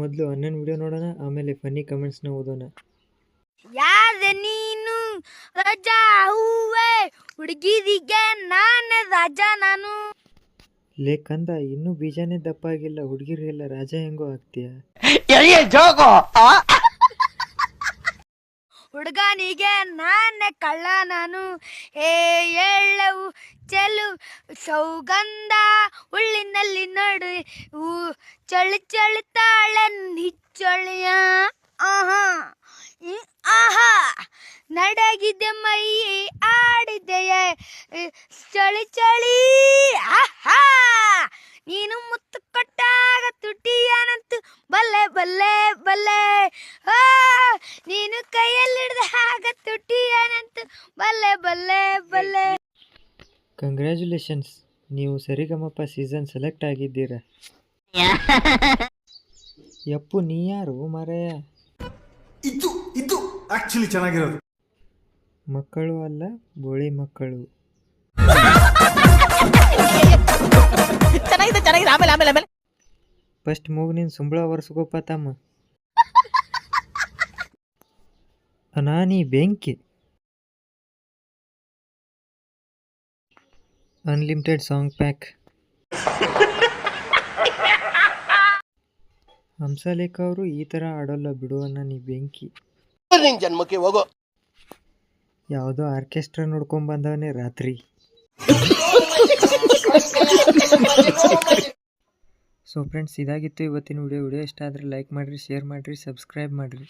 ಮೊದಲು ಅಣ್ಣನ ವಿಡಿಯೋ ನೋಡೋಣ ಆಮೇಲೆ ಫನ್ನಿ ಕಮೆಂಟ್ಸ್ನ ಓದೋಣ. ಯಾರ ನೀನು? ರಜಾ ಹೂವೆ? ಹುಡುಗಿದಿಗೆ ನಾನು ರಾಜಾ ನಾನು. ಲೇ ಕಂದ ಇನ್ನೂ ಬೀಜನೇ ದಪ್ಪ ಆಗಿಲ್ಲ ಹುಡುಗಿರಿಗೆಲ್ಲ ರಾಜ ಹೆಂಗೋ ಆಗ್ತೀಯ? ಹುಡುಗನಿಗೆ ನಾನೇ ಕಳ್ಳ ನಾನು. ಏ ಎಳ್ಳವು ಚೆಲು ಸೌಗಂಧ ಉಳ್ಳಿನಲ್ಲಿ ನಡು. ಹೂ ಚಳಿ ಚಳಿ ತಾಳೆ ನಿಚ್ಚಳಿಯ ಆಹಾ ಆಹಾ. ನಡಗಿದೆ ಮೈ ಆಡಿದೆಯೇ. ಚಳಿ ಚಳಿ. ಆಹಾ. ನೀನು ಮುತ್ತು ಕೊಟ್ಟಾಗ ತುಟಿಯನಂತು. ಬಲ್ಲೆ ಬಲ್ಲೆ ಬಲ್ಲೆ. ಆ ನೀನು ಕೈಯಲ್ಲಿ ಹಾಗ ತುಟಿಯನಂತು. ಬಲ್ಲೆ ಬಲ್ಲೆ ಬಲ್ಲೆ. ಕಂಗ್ರ್ಯಾಚುಲೇಷನ್ಸ್ ನೀವು ಸರಿಗಮಪ್ಪ ಸೀಸನ್ ಸೆಲೆಕ್ಟ್ ಆಗಿದ್ದೀರ? ಯಪ್ಪು ನೀ ಯಾರು ಮರೆಯ? ಇದು ಇದು ಆಕ್ಚುಲಿ ಚೆನ್ನಾಗಿರೋದು. ಮಕ್ಕಳು ಅಲ್ಲ ಬೋಳಿ ಮಕ್ಕಳು. ಚೆನ್ನಾಗಿದೆ ಚೆನ್ನಾಗಿದೆ. ಆಮೇಲೆ ಆಮೇಲೆ ಆಮೇಲೆ. ಫಸ್ಟ್ ಮೂಗ್ ನಿನ್ ಸುಂಬಳ ಒರೆಸ್ಕೋಪ ತಮ್ಮ. ಅನಾನಿ ಬೆಂಕಿ. ಅನ್ಲಿಮಿಟೆಡ್ ಸಾಂಗ್ ಪ್ಯಾಕ್ ಹಂಸಲೇಖ ಅವರು ಈ ತರ ಆಡೋಲ್ಲ ಬಿಡು ನೀ ಬೆಂಕಿ. ನಿನ್ ಜನ್ಮಕ್ಕೆ ಹೋಗೋ. ಯಾವುದೋ ಆರ್ಕೆಸ್ಟ್ರಾ ನೋಡ್ಕೊಂಡ್ ಬಂದವನೇ ರಾತ್ರಿ. ಸೊ ಫ್ರೆಂಡ್ಸ್ ಇದಾಗಿತ್ತು ಇವತ್ತಿನ ವಿಡಿಯೋ ವಿಡಿಯೋ ಇಷ್ಟ ಆದರೆ ಲೈಕ್ ಮಾಡ್ರಿ ಶೇರ್ ಮಾಡಿರಿ ಸಬ್ಸ್ಕ್ರೈಬ್ ಮಾಡಿರಿ.